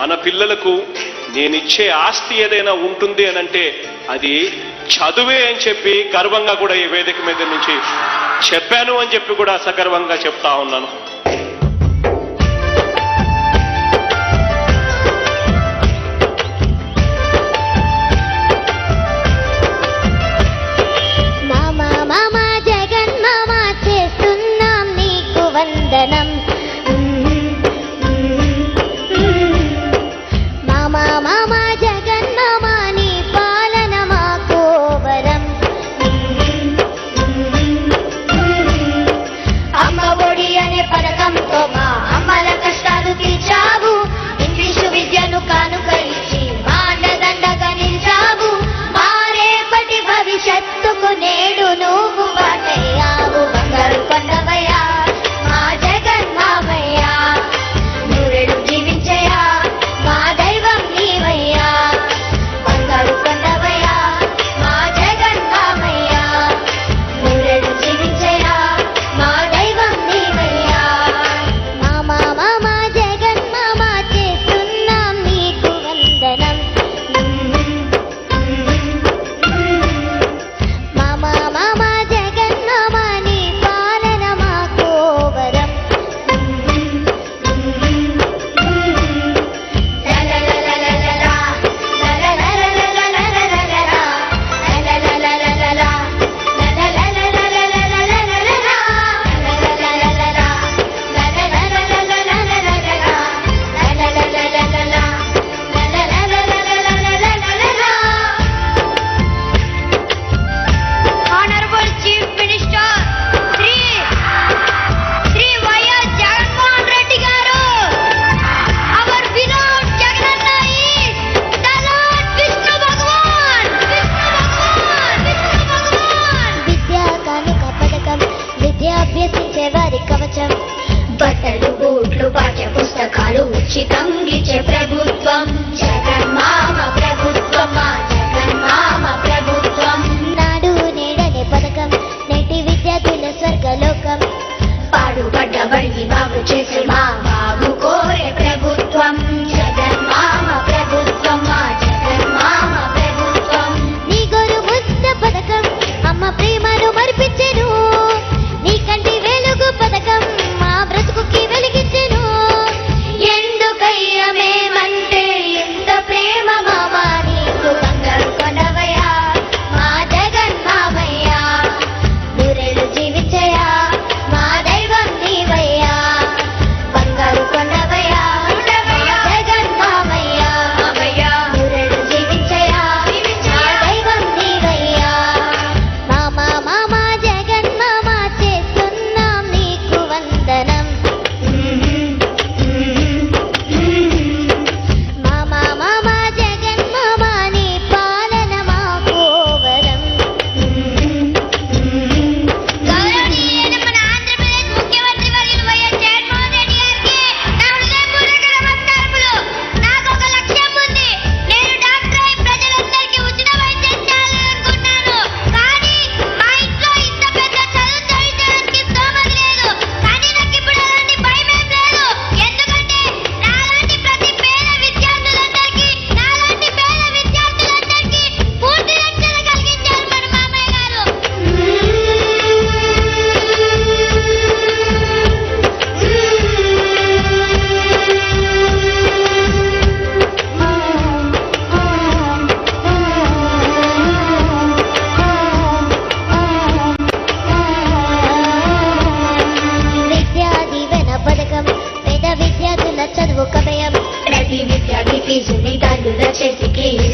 మన పిల్లలకు నేనిచ్చే ఆస్తి ఏదైనా ఉంటుంది అని అంటే అది చదువే అని చెప్పి గర్వంగా కూడా ఈ వేదిక మీద నుంచి చెప్పాను అని చెప్పి కూడా సగర్వంగా చెప్తా ఉన్నాను. సురక్షితం గిచ ప్రభుత్వం జగన్మామ ప్రభుత్వం జగన్మామ ప్రభుత్వం. నాడు నేడనే పథకం నేటి చేసే మా Crazy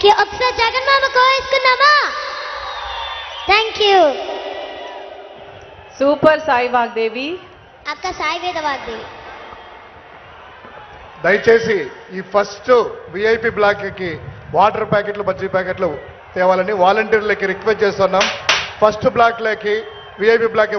థ్యాంక్ యూ ఒకసారి జగన్ మామ కోసుకున్నామా thank you super Sai Vagdevi. అక్క సాయి వేద వాగ్దేవి. దయచేసి ఈ ఫస్ట్ విఐపి బ్లాక్కి వాటర్ ప్యాకెట్లు బజ్జీ ప్యాకెట్లు తేవాలని వాలంటీర్లకి రిక్వెస్ట్ చేస్తున్నాం. ఫస్ట్ బ్లాక్ బ్లాక్లకి విఐపి బ్లాక్